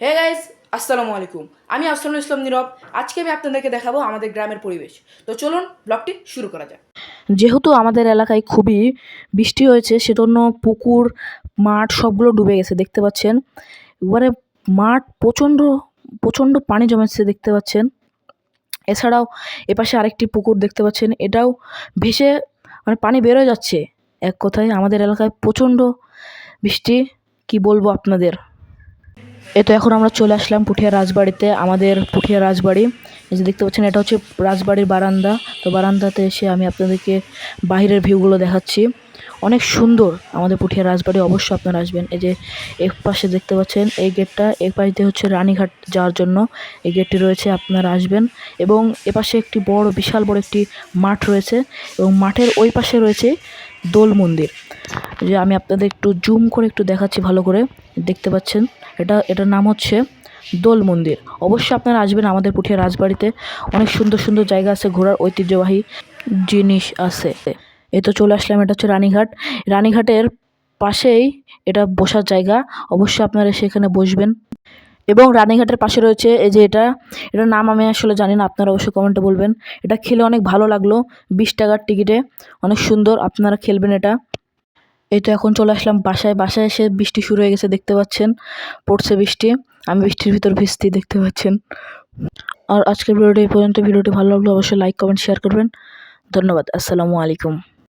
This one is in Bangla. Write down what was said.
হে গাইস আসসালামু আলাইকুম। আমি আসলামুল ইসলাম নীরব। আজকে আমি আপনাদেরকে দেখাবো আমাদের গ্রামের পরিবেশ। তো চলুন ব্লগটি শুরু করা যাক। যেহেতু আমাদের এলাকায় খুবই বৃষ্টি হয়েছে, সেজন্য পুকুর, মাঠ সবগুলো ডুবে গেছে, দেখতে পাচ্ছেন। এবারে মাঠ প্রচণ্ড প্রচণ্ড পানি জমেছে, দেখতে পাচ্ছেন। এছাড়াও এপাশে আরেকটি পুকুর দেখতে পাচ্ছেন। এটাও ভেসে মানে পানি বেরোয় যাচ্ছে। এক কথায় আমাদের এলাকায় প্রচণ্ড বৃষ্টি। কি বলব আপনাদের? এ তো এখন আমরা চলে আসলাম পুঠিয়া রাজবাড়িতে, আমাদের পুঠিয়া রাজবাড়ি। এই যে দেখতে পাচ্ছেন, এটা হচ্ছে রাজবাড়ির বারান্দা। তো বারান্দাতে এসে আমি আপনাদেরকে বাইরের ভিউগুলো দেখাচ্ছি। অনেক সুন্দর আমাদের পুঠিয়া রাজবাড়ি, অবশ্যই আপনারা আসবেন। এই যে এক পাশে দেখতে পাচ্ছেন, এই গেটটা, এক পাশ হচ্ছে রানীঘাট যাওয়ার জন্য এই গেটটি রয়েছে, আপনারা আসবেন। এবং এপাশে একটি বড়, বিশাল বড় একটি মাঠ রয়েছে এবং মাঠের ওই পাশে রয়েছে দোল মন্দির। যে আমি আপনাদের একটু জুম করে একটু দেখাচ্ছি ভালো করে। দেখতে পাচ্ছেন, এটা, এটার নাম হচ্ছে দোল মন্দির। অবশ্যই আপনারা আসবেন আমাদের পুঠিয়া রাজবাড়িতে। অনেক সুন্দর সুন্দর জায়গা আছে, ঘোরার ঐতিহ্যবাহী জিনিস আছে। এ তো চলে আসলাম, এটা হচ্ছে রানীঘাট। রানীঘাটের পাশেই এটা বসার জায়গা। অবশ্যই আপনারা সেখানে বসবেন। এবং রানীঘাটের পাশে রয়েছে এই যে এটা, এটার নাম আমি আসলে জানি না, আপনারা অবশ্যই কমেন্টে বলবেন। এটা খেলে অনেক ভালো লাগল, বিশ টাকার টিকিটে অনেক সুন্দর, আপনারা খেলবেন এটা। এই তো এখন চলে আসলাম বাসায়। বাসায় এসে বৃষ্টি শুরু হয়ে গেছে, দেখতে পাচ্ছেন। পড়ছে বৃষ্টি। আমি বৃষ্টির ভিতর ভিজতে দেখতে পাচ্ছেন। আর আজকের ভিডিওটি এই পর্যন্ত। ভিডিওটি ভালো লাগল অবশ্যই লাইক কমেন্ট শেয়ার করবেন। ধন্যবাদ। আসসালামু আলাইকুম।